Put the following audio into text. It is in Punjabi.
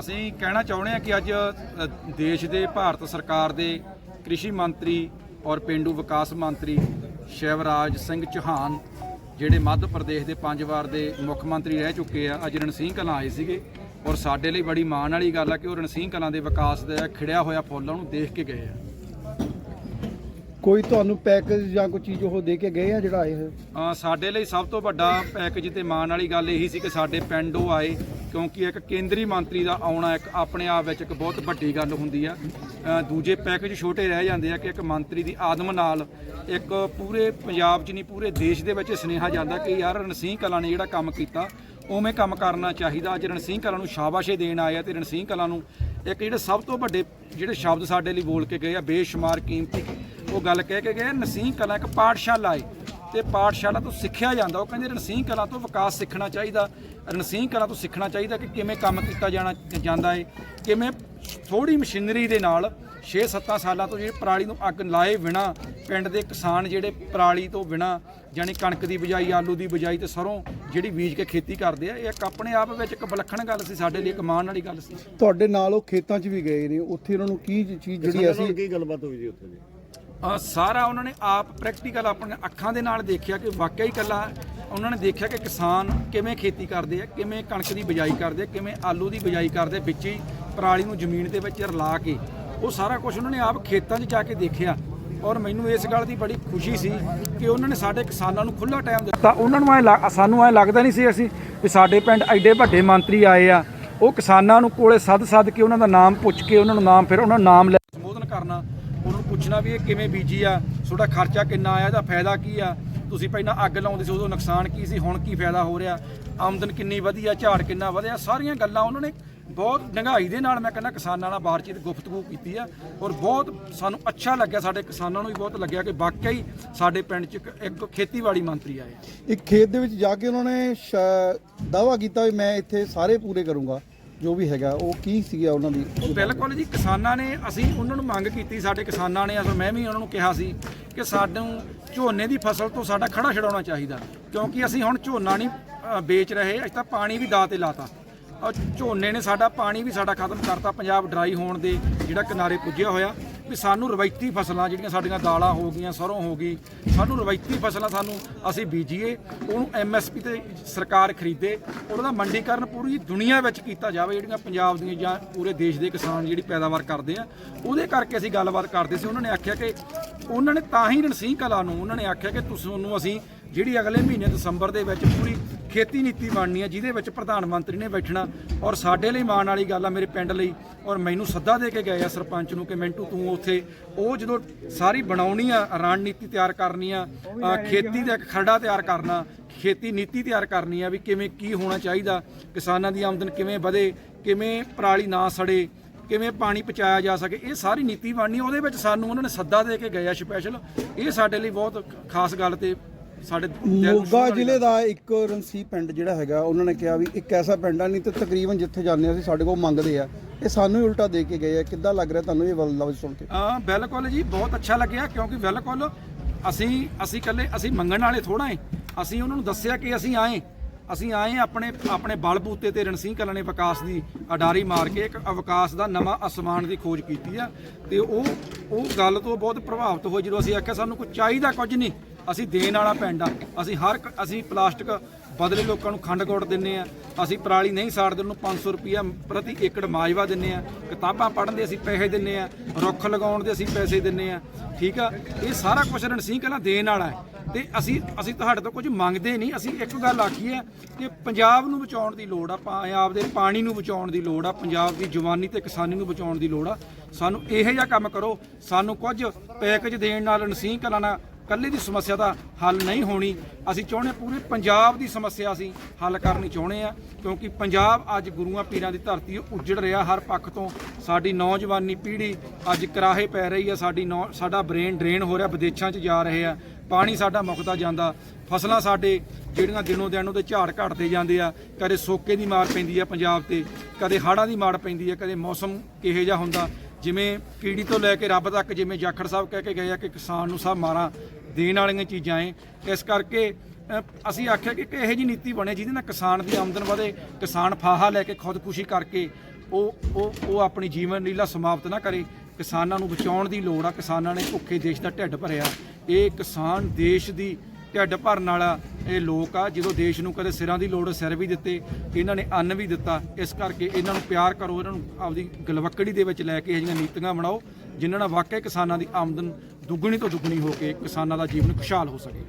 ਅਸੀਂ ਕਹਿਣਾ ਚਾਹੁੰਦੇ ਹਾਂ ਕਿ ਅੱਜ ਦੇਸ਼ ਦੇ ਭਾਰਤ ਸਰਕਾਰ ਦੇ ਕ੍ਰਿਸ਼ੀ ਮੰਤਰੀ ਔਰ ਪਿੰਡੂ ਵਿਕਾਸ ਮੰਤਰੀ ਸ਼ਿਵਰਾਜ ਸਿੰਘ ਚੌਹਾਨ ਜਿਹੜੇ ਮੱਧ ਪ੍ਰਦੇਸ਼ ਦੇ ਪੰਜ ਵਾਰ ਦੇ ਮੁੱਖ ਮੰਤਰੀ ਰਹਿ ਚੁੱਕੇ ਆ ਅੱਜ ਰਣਸੀਂਹ ਕਲਾਂ ਆਏ ਸੀਗੇ। ਔਰ ਸਾਡੇ ਲਈ ਬੜੀ ਮਾਣ ਵਾਲੀ ਗੱਲ ਆ ਕਿ ਉਹ ਰਣਸੀਂਹ ਕਲਾਂ ਦੇ ਵਿਕਾਸ ਦਾ ਖਿੜਿਆ ਹੋਇਆ ਫੁੱਲ ਉਹਨੂੰ ਦੇਖ ਕੇ ਗਏ ਆ। ਕੋਈ ਤੁਹਾਨੂੰ ਪੈਕੇਜ ਜਾਂ ਕੋਈ ਚੀਜ਼ ਉਹ ਦੇ ਕੇ ਗਏ ਆ ਜਿਹੜਾ ਆਏ ਹੋਏ? ਸਾਡੇ ਲਈ ਸਭ ਤੋਂ ਵੱਡਾ ਪੈਕੇਜ ਤੇ ਮਾਣ ਵਾਲੀ ਗੱਲ ਇਹੀ ਸੀ ਕਿ ਸਾਡੇ ਪਿੰਡ ਉਹ ਆਏ ਕਿਉਂਕਿ ਇੱਕ ਕੇਂਦਰੀ ਮੰਤਰੀ ਦਾ ਆਉਣਾ ਇੱਕ ਆਪਣੇ ਆਪ ਵਿੱਚ ਇੱਕ ਬਹੁਤ ਵੱਡੀ ਗੱਲ ਹੁੰਦੀ ਆ। ਦੂਜੇ ਪੈਕੇਜ ਛੋਟੇ ਰਹਿ ਜਾਂਦੇ ਆ ਕਿ ਇੱਕ ਮੰਤਰੀ ਦੀ ਆਦਮ ਨਾਲ ਇੱਕ ਪੂਰੇ ਪੰਜਾਬ 'ਚ ਨਹੀਂ, ਪੂਰੇ ਦੇਸ਼ ਦੇ ਵਿੱਚ ਸੁਨੇਹਾ ਜਾਂਦਾ ਕਿ ਯਾਰ ਰਣਸੀਂਹ ਕਲਾ ਨੇ ਜਿਹੜਾ ਕੰਮ ਕੀਤਾ, ਉਵੇਂ ਕੰਮ ਕਰਨਾ ਚਾਹੀਦਾ। ਅੱਜ ਰਣਸੀਂਹ ਕਲਾਂ ਨੂੰ ਸ਼ਾਬਾਸ਼ੇ ਦੇਣ ਆਏ ਆ ਤੇ ਰਣਸੀਂਹ ਕਲਾ ਨੂੰ ਇੱਕ ਜਿਹੜੇ ਸਭ ਤੋਂ ਵੱਡੇ ਜਿਹੜੇ ਸ਼ਬਦ ਸਾਡੇ ਲਈ ਬੋਲ ਕੇ ਗਏ ਆ, ਬੇਸ਼ੁਮਾਰ ਕੀਮਤੀ। ਉਹ ਗੱਲ ਕਹਿ ਕੇ ਗਏ ਨਸੀਂਹ ਕਲਾਂ ਇੱਕ ਪਾਠਸ਼ਾਲਾ ਏ। ਤੇ ਪਾਠਸ਼ਾਲਾ ਤੋਂ ਸਿੱਖਿਆ ਜਾਂਦਾ। ਉਹ ਕਹਿੰਦੇ ਰਣਸੀਂਹ ਕਲਾਂ ਤੋਂ ਵਿਕਾਸ ਸਿੱਖਣਾ ਚਾਹੀਦਾ। ਰਣਸੀਂਹ ਕਲਾਂ ਤੋਂ ਸਿੱਖਣਾ ਚਾਹੀਦਾ ਕਿ ਕਿਵੇਂ ਕੰਮ ਕੀਤਾ ਜਾਣਾ ਜਾਂਦਾ ਏ। ਕਿਵੇਂ ਥੋੜੀ ਮਸ਼ੀਨਰੀ ਦੇ ਨਾਲ 6-7 ਸਾਲਾਂ ਤੋਂ ਜਿਹੜੀ ਪਰਾਲੀ ਨੂੰ ਅੱਗ ਲਾਏ ਬਿਨਾ ਪਿੰਡ ਦੇ ਕਿਸਾਨ ਜਿਹੜੇ ਪਰਾਲੀ ਤੋਂ ਬਿਨਾ ਜਾਨੀ ਕਣਕ ਦੀ ਬਿਜਾਈ ਆਲੂ ਦੀ ਬਿਜਾਈ ਤੇ ਸਰੋਂ ਜਿਹੜੀ ਬੀਜ ਕੇ ਖੇਤੀ ਕਰਦੇ ਆ ਇਹ ਇੱਕ ਆਪਣੇ ਆਪ ਵਿੱਚ ਇੱਕ ਵਿਲੱਖਣ ਗੱਲ ਸੀ ਸਾਡੇ ਲਈ ਇੱਕ ਮਾਣ ਵਾਲੀ ਗੱਲ ਸੀ। ਤੁਹਾਡੇ ਨਾਲ ਉਹ ਖੇਤਾਂ 'ਚ ਵੀ ਗਏ ਨੇ ਉੱਥੇ ਉਹਨਾਂ ਨੂੰ ਕੀ ਚੀਜ਼ ਜਿਹੜੀ ਅਸੀਂ ਕੀ ਗੱਲਬਾਤ ਹੋਈ ਜੀ ਉੱਥੇ ਜੀ? ਅ, ਸਾਰਾ ਉਹਨਾਂ ਨੇ ਆਪ ਪ੍ਰੈਕਟੀਕਲ ਆਪਣੇ ਅੱਖਾਂ ਦੇ ਨਾਲ ਦੇਖਿਆ ਕਿ ਵਾਕਿਆ ਹੀ ਕੱਲਾ ਉਹਨਾਂ ਨੇ ਦੇਖਿਆ ਕਿ ਕਿਸਾਨ ਕਿਵੇਂ ਖੇਤੀ ਕਰਦੇ ਆ, ਕਿਵੇਂ ਕਣਕ ਦੀ ਬਿਜਾਈ ਕਰਦੇ ਆ, ਕਿਵੇਂ ਆਲੂ ਦੀ ਬਿਜਾਈ ਕਰਦੇ ਵਿੱਚ ਹੀ ਪਰਾਲੀ ਨੂੰ ਜ਼ਮੀਨ ਦੇ ਵਿੱਚ ਰਲਾ ਕੇ। ਉਹ ਸਾਰਾ ਕੁਝ ਉਹਨਾਂ ਨੇ ਆਪ ਖੇਤਾਂ 'ਚ ਜਾ ਕੇ ਦੇਖਿਆ ਔਰ ਮੈਨੂੰ ਇਸ ਗੱਲ ਦੀ ਬੜੀ ਖੁਸ਼ੀ ਸੀ ਕਿ ਉਹਨਾਂ ਨੇ ਸਾਡੇ ਕਿਸਾਨਾਂ ਨੂੰ ਖੁੱਲਾ ਟਾਈਮ ਦਿੱਤਾ। ਉਹਨਾਂ ਨੂੰ ਐ ਸਾਨੂੰ ਐ ਲੱਗਦਾ ਨਹੀਂ ਸੀ ਅਸੀਂ ਵੀ ਸਾਡੇ ਪਿੰਡ ਐਡੇ ਵੱਡੇ ਮੰਤਰੀ ਆਏ ਆ। ਉਹ ਕਿਸਾਨਾਂ ਨੂੰ ਕੋਲੇ ਸੱਦ ਸੱਦ ਕੇ ਉਹਨਾਂ ਦਾ ਨਾਮ ਪੁੱਛ ਕੇ ਉਹਨਾਂ ਨੂੰ ਨਾਮ, ਫਿਰ ਉਹਨਾਂ ਨੂੰ ਨਾਮ ਲੈ ਸੰਬੋਧਨ ਕਰਨਾ ਉਹਨਾਂ ਨੂੰ ਪੁੱਛਣਾ ਵੀ ਇਹ ਕਿਵੇਂ ਬੀਜੀ ਆ, ਤੁਹਾਡਾ ਖਰਚਾ ਕਿੰਨਾ ਆਇਆ, ਇਹਦਾ ਫਾਇਦਾ ਕੀ ਆ? ਤੁਸੀਂ ਪਹਿਲਾਂ ਅੱਗ ਲਾਉਂਦੇ ਸੀ, ਉਦੋਂ ਨੁਕਸਾਨ ਕੀ ਸੀ, ਹੁਣ ਕੀ ਫਾਇਦਾ ਹੋ ਰਿਹਾ? ਆਮਦਨ ਕਿੰਨੀ ਵਧੀ ਆ ਝਾੜ ਕਿੰਨਾ ਵਧਿਆ, ਸਾਰੀਆਂ ਗੱਲਾਂ ਉਹਨਾਂ ਨੇ ਬਹੁਤ ਡੰਗਾਈ ਦੇ ਨਾਲ ਮੈਂ ਕਹਿੰਦਾ ਕਿਸਾਨਾਂ ਨਾਲ ਬਾਤਚੀਤ, ਗੁਫ਼ਤਗੂ ਕੀਤੀ ਆ ਔਰ ਬਹੁਤ ਸਾਨੂੰ ਅੱਛਾ ਲੱਗਿਆ, ਸਾਡੇ ਕਿਸਾਨਾਂ ਨੂੰ ਵੀ ਬਹੁਤ ਲੱਗਿਆ ਕਿ ਵਾਕਿਆ ਹੀ ਸਾਡੇ ਪਿੰਡ 'ਚ ਇੱਕ- ਇੱਕ ਖੇਤੀਬਾੜੀ ਮੰਤਰੀ ਆਏ ਆ। ਇੱਕ ਖੇਤ ਦੇ ਵਿੱਚ ਜਾ ਕੇ ਉਹਨਾਂ ਨੇ ਦਾਵਾ ਕੀਤਾ ਵੀ ਮੈਂ ਇੱਥੇ ਸਾਰੇ ਪੂਰੇ ਕਰੂੰਗਾ। ਜੋ ਵੀ ਹੈਗਾ, ਉਹ ਕੀ ਸੀਗਾ ਉਹਨਾਂ ਦੀ ਉਹ ਬਿਲਕੁਲ ਜੀ, ਕਿਸਾਨਾਂ ਨੇ, ਅਸੀਂ ਉਹਨਾਂ ਨੂੰ ਮੰਗ ਕੀਤੀ, ਸਾਡੇ ਕਿਸਾਨਾਂ ਨੇ, ਅਸਲ ਮੈਂ ਵੀ ਉਹਨਾਂ ਨੂੰ ਕਿਹਾ ਸੀ ਕਿ ਸਾਨੂੰ ਝੋਨੇ ਦੀ ਫਸਲ ਤੋਂ ਸਾਡਾ ਖੜਾ ਛਡਾਉਣਾ ਚਾਹੀਦਾ, ਕਿਉਂਕਿ ਅਸੀਂ ਹੁਣ ਝੋਨਾ ਨਹੀਂ ਵੇਚ ਰਹੇ, ਅਸੀਂ ਤਾਂ ਪਾਣੀ ਵੀ ਦਾਅ ਤੇ ਲਾਤਾ। ਔਰ ਝੋਨੇ ਨੇ ਸਾਡਾ ਪਾਣੀ ਵੀ ਸਾਡਾ ਖਤਮ ਕਰਤਾ, ਪੰਜਾਬ ਡਰਾਈ ਹੋਣ ਦੇ ਜਿਹੜਾ ਕਿਨਾਰੇ ਪੁੱਜਿਆ ਹੋਇਆ। ਵੀ ਸਾਨੂੰ ਰਵਾਇਤੀ ਫਸਲਾਂ ਜਿਹੜੀਆਂ ਸਾਡੀਆਂ ਦਾਲਾਂ ਹੋ ਗਈਆਂ, ਸਰੋਂ ਹੋ ਗਈ, ਸਾਨੂੰ ਰਵਾਇਤੀ ਫਸਲਾਂ ਸਾਨੂੰ ਅਸੀਂ ਬੀਜੀਏ, ਉਹਨੂੰ ਐਮਐਸਪੀ ਤੇ ਸਰਕਾਰ ਖਰੀਦੇ, ਉਹਨਾਂ ਦਾ ਮੰਡੀਕਰਨ ਪੂਰੀ ਦੁਨੀਆ ਵਿੱਚ ਕੀਤਾ ਜਾਵੇ, ਜਿਹੜੀਆਂ ਪੰਜਾਬ ਦੀਆਂ ਜਾਂ ਪੂਰੇ ਦੇਸ਼ ਦੇ ਕਿਸਾਨ ਜਿਹੜੀ ਪੈਦਾਵਾਰ ਕਰਦੇ ਆ, ਉਹਦੇ ਕਰਕੇ ਅਸੀਂ ਗੱਲਬਾਤ ਕਰਦੇ ਸੀ, ਉਹਨਾਂ ਨੇ ਆਖਿਆ ਕਿ ਉਹਨਾਂ ਨੇ ਤਾਂ ਹੀ ਰਣਸੀਂਹ ਕਲਾ ਨੂੰ, ਉਹਨਾਂ ਨੇ ਆਖਿਆ ਕਿ ਤੁਸੀਂ ਉਹਨੂੰ ਅਸੀਂ ਜਿਹੜੀ ਅਗਲੇ ਮਹੀਨੇ ਦਸੰਬਰ ਦੇ ਵਿੱਚ ਪੂਰੀ ਖੇਤੀ ਨੀਤੀ ਬਣਨੀ ਹੈ ਜਿਹਦੇ ਵਿੱਚ ਪ੍ਰਧਾਨ ਮੰਤਰੀ ਨੇ ਬੈਠਣਾ ਔਰ ਸਾਡੇ ਲਈ ਮਾਣ ਵਾਲੀ ਗੱਲ ਆ ਮੇਰੇ ਪਿੰਡ ਲਈ ਔਰ ਮੈਨੂੰ ਸੱਦਾ ਦੇ ਕੇ ਗਏ ਆ ਸਰਪੰਚ ਨੂੰ ਕਿ ਮਿੰਟੂ ਤੂੰ ਉੱਥੇ ਉਹ ਜਦੋਂ ਸਾਰੀ ਬਣਾਉਣੀ ਆ ਰਣਨੀਤੀ ਤਿਆਰ ਕਰਨੀ ਆ ਖੇਤੀ ਦਾ ਇੱਕ ਖਰੜਾ ਤਿਆਰ ਕਰਨਾ ਖੇਤੀ ਨੀਤੀ ਤਿਆਰ ਕਰਨੀ ਆ ਵੀ ਕਿਵੇਂ ਕੀ ਹੋਣਾ ਚਾਹੀਦਾ ਕਿਸਾਨਾਂ ਦੀ ਆਮਦਨ ਕਿਵੇਂ ਵਧੇ ਕਿਵੇਂ ਪਰਾਲੀ ਨਾ ਸੜੇ ਕਿਵੇਂ ਪਾਣੀ ਪਹੁੰਚਾਇਆ ਜਾ ਸਕੇ ਇਹ ਸਾਰੀ ਨੀਤੀ ਬਣਨੀ। ਉਹਦੇ ਵਿੱਚ ਸਾਨੂੰ ਉਹਨਾਂ ਨੇ ਸੱਦਾ ਦੇ ਕੇ ਗਏ ਆ ਸਪੈਸ਼ਲ ਇਹ ਸਾਡੇ ਲਈ ਬਹੁਤ ਖਾਸ ਗੱਲ ਤੇ ਸਾਡੇ ਦਿਲ ਨੂੰ ਛੂਹਣ ਮੋਗਾ ਵਾਲੀ ਜ਼ਿਲ੍ਹੇ ਦਾ ਇੱਕ ਰਣਸੀ ਪਿੰਡ ਜਿਹੜਾ ਹੈਗਾ ਉਹਨਾਂ ਨੇ ਕਿਹਾ ਵੀ ਇੱਕ ਐਸਾ ਪਿੰਡ ਆ ਨਹੀਂ ਤੇ ਤਕਰੀਬਨ ਜਿੱਥੇ ਜਾਂਦੇ ਅਸੀਂ ਸਾਡੇ ਕੋਲ ਮੰਗਦੇ ਆ। ਇਹ ਸਾਨੂੰ ਹੀ ਉਲਟਾ ਦੇ ਕੇ ਗਏ ਆ ਕਿੱਦਾਂ ਲੱਗ ਰਿਹਾ ਤੁਹਾਨੂੰ ਇਹ ਵੱਲ ਲਫ਼ਜ਼ ਸੁਣ ਕੇ? ਹਾਂ ਬਿਲਕੁਲ ਜੀ ਬਹੁਤ ਅੱਛਾ ਲੱਗਿਆ ਕਿਉਂਕਿ ਬਿਲਕੁਲ ਅਸੀਂ ਅਸੀਂ ਇਕੱਲੇ ਅਸੀਂ ਮੰਗਣ ਵਾਲੇ ਥੋੜਾ ਏ। ਅਸੀਂ ਉਹਨਾਂ ਨੂੰ ਦੱਸਿਆ ਕਿ ਅਸੀਂ ਆਏ ਅਸੀਂ ਆਏ ਆਪਣੇ ਆਪਣੇ ਬਲਬੂਤੇ ਤੇ ਰਣਸੀਂਹ ਕਲਾਂ ਨੇ ਵਿਕਾਸ ਦੀ ਅਡਾਰੀ ਮਾਰ ਕੇ ਇੱਕ ਵਿਕਾਸ ਦਾ ਨਵਾਂ ਅਸਮਾਨ ਦੀ ਖੋਜ ਕੀਤੀ ਆ। ਤੇ ਉਹ ਉਹ ਗੱਲ ਤੋਂ ਬਹੁਤ ਪ੍ਰਭਾਵਿਤ ਹੋਏ ਜਦੋਂ ਅਸੀਂ ਆਖਿਆ ਸਾਨੂੰ ਕੋਈ ਚਾਹੀਦਾ ਕੁਝ ਨਹੀਂ। ਅਸੀਂ ਦੇਣ ਵਾਲਾ ਪਿੰਡ ਆ। ਅਸੀਂ ਹਰ ਅਸੀਂ ਪਲਾਸਟਿਕ ਬਦਲੇ ਲੋਕਾਂ ਨੂੰ ਖੰਡ ਗੋੜ ਦਿੰਨੇ ਆ। ਅਸੀਂ ਪਰਾਲੀ ਨਹੀਂ ਸਾੜਦੇ, ਉਹਨੂੰ 500 ਰੁਪਿਆ ਪ੍ਰਤੀ ਏਕੜ ਮਾਜਵਾ ਦਿੰਨੇ ਆ। ਕਿਤਾਬਾਂ ਪੜ੍ਹਨ ਦੇ ਅਸੀਂ ਪੈਸੇ ਦਿੰਨੇ ਆ। ਰੁੱਖ ਲਗਾਉਣ ਦੇ ਅਸੀਂ ਪੈਸੇ ਦਿੰਨੇ ਆ। ਠੀਕ ਆ? ਇਹ ਸਾਰਾ ਕੁਝ ਰਣਸੀਂਹ ਕਲਾਂ ਦੇਣ ਵਾਲਾ ਹੈ। ਤੇ ਅਸੀਂ ਅਸੀਂ ਤੁਹਾਡੇ ਤੋਂ ਕੁਝ ਮੰਗਦੇ ਨਹੀਂ। ਅਸੀਂ ਇੱਕ ਗੱਲ ਆਖੀ ਹੈ ਕਿ ਪੰਜਾਬ ਨੂੰ ਬਚਾਉਣ ਦੀ ਲੋੜ ਆ ਪੰਜਾਬ ਦੇ ਪਾਣੀ ਨੂੰ ਬਚਾਉਣ ਦੀ ਲੋੜ ਆ, ਪੰਜਾਬ ਦੀ ਜਵਾਨੀ ਤੇ ਕਿਸਾਨੀ ਨੂੰ ਬਚਾਉਣ ਦੀ ਲੋੜ ਆ। ਸਾਨੂੰ ਇਹੋ ਜਿਹਾ ਕੰਮ ਕਰੋ। ਸਾਨੂੰ ਕੁਝ ਪੈਕੇਜ ਦੇਣ ਨਾਲ ਰਣਸੀਂਹ ਕਲਾ ਨਾਲ ਕੱਲੇ ਦੀ ਸਮੱਸਿਆ ਦਾ ਹੱਲ ਨਹੀਂ ਹੋਣੀ। ਅਸੀਂ ਚਾਹੁੰਦੇ ਹਾਂ ਪੂਰੇ ਪੰਜਾਬ ਦੀ ਸਮੱਸਿਆ ਅਸੀਂ ਹੱਲ ਕਰਨੀ ਚਾਹੁੰਦੇ ਆ ਕਿਉਂਕਿ ਪੰਜਾਬ ਅੱਜ ਗੁਰੂਆਂ ਪੀਰਾਂ ਦੀ ਧਰਤੀ ਉੱਜੜ ਰਿਹਾ ਹਰ ਪੱਖ ਤੋਂ। ਸਾਡੀ ਨੌਜਵਾਨੀ ਪੀੜ੍ਹੀ ਅੱਜ ਕਰਾਹੇ ਪੈ ਰਹੀ ਆ ਸਾਡੀ ਨੌ- ਸਾਡਾ ਬ੍ਰੇਨ ਡਰੇਨ ਹੋ ਰਿਹਾ, ਵਿਦੇਸ਼ਾਂ 'ਚ ਜਾ ਰਹੇ ਆ। ਪਾਣੀ ਸਾਡਾ ਮੁੱਕਦਾ ਜਾਂਦਾ, ਫਸਲਾਂ ਸਾਡੇ ਜਿਹੜੀਆਂ ਦਿਨੋਂ ਦਿਨ ਉਹਦੇ ਝਾੜ ਘਟਦੇ ਜਾਂਦੇ ਆ। ਕਦੇ ਸੋਕੇ ਦੀ ਮਾਰ ਪੈਂਦੀ ਆ ਪੰਜਾਬ ਤੇ, ਕਦੇ ਹਾੜਾਂ ਦੀ ਮਾਰ ਪੈਂਦੀ ਆ, ਕਦੇ ਮੌਸਮ ਕਿਹੋ ਜਿਹਾ ਹੁੰਦਾ। ਜਿਵੇਂ ਕੀੜੀ ਤੋਂ ਲੈ ਕੇ ਰੱਬ ਤੱਕ, ਜਿਵੇਂ ਜਾਖੜ ਸਾਹਿਬ ਕਹਿ ਕੇ ਗਏ ਆ ਕਿ ਕਿਸਾਨ ਨੂੰ ਸਭ ਮਾਰਾਂ ਦੇਣ ਵਾਲੀਆਂ ਚੀਜ਼ਾਂ ਏ ਇਸ ਕਰਕੇ ਅਸੀਂ ਆਖਿਆ ਕਿ ਇੱਕ ਇਹੋ ਜਿਹੀ ਨੀਤੀ ਬਣੇ ਜਿਹਦੇ ਨਾਲ ਕਿਸਾਨ ਦੀ ਆਮਦਨ ਵਧੇ, ਕਿਸਾਨ ਫਾਹਾ ਲੈ ਕੇ ਖੁਦਕੁਸ਼ੀ ਕਰਕੇ ਉਹ ਉਹ ਉਹ ਆਪਣੀ ਜੀਵਨ ਲੀਲਾ ਸਮਾਪਤ ਨਾ ਕਰੇ। ਕਿਸਾਨਾਂ ਨੂੰ ਬਚਾਉਣ ਦੀ ਲੋੜ ਆ, ਕਿਸਾਨਾਂ ਨੇ ਭੁੱਖੇ ਦੇਸ਼ ਦਾ ਢਿੱਡ ਭਰਿਆ। ਇਹ ਕਿਸਾਨ ਦੇਸ਼ ਦੀ ਢਿੱਡ ਭਰਨ ਵਾਲਾ ਇਹ ਲੋਕ ਆ, ਜਦੋਂ ਦੇਸ਼ ਨੂੰ ਕਦੇ ਸਿਰਾਂ ਦੀ ਲੋੜ ਸਿਰ ਵੀ ਦਿੱਤੇ ਇਹਨਾਂ ਨੇ ਅੰਨ ਵੀ ਦਿੱਤਾ, ਇਸ ਕਰਕੇ ਇਹਨਾਂ ਨੂੰ ਪਿਆਰ ਕਰੋ, ਇਹਨਾਂ ਨੂੰ ਆਪਦੀ ਗਲਵੱਕੜੀ ਦੇ ਵਿੱਚ ਲੈ ਕੇ ਇਹ ਜਿਹੀਆਂ ਨੀਤੀਆਂ ਬਣਾਓ, ਜਿਨ੍ਹਾਂ ਨਾਲ ਵਾਕਿਆ ਕਿਸਾਨਾਂ ਦੀ ਆਮਦਨ ਦੁੱਗਣੀ ਤੋਂ ਦੁੱਗਣੀ ਹੋ ਕੇ ਕਿਸਾਨਾਂ ਦਾ ਜੀਵਨ ਖੁਸ਼ਹਾਲ ਹੋ ਸਕੇ।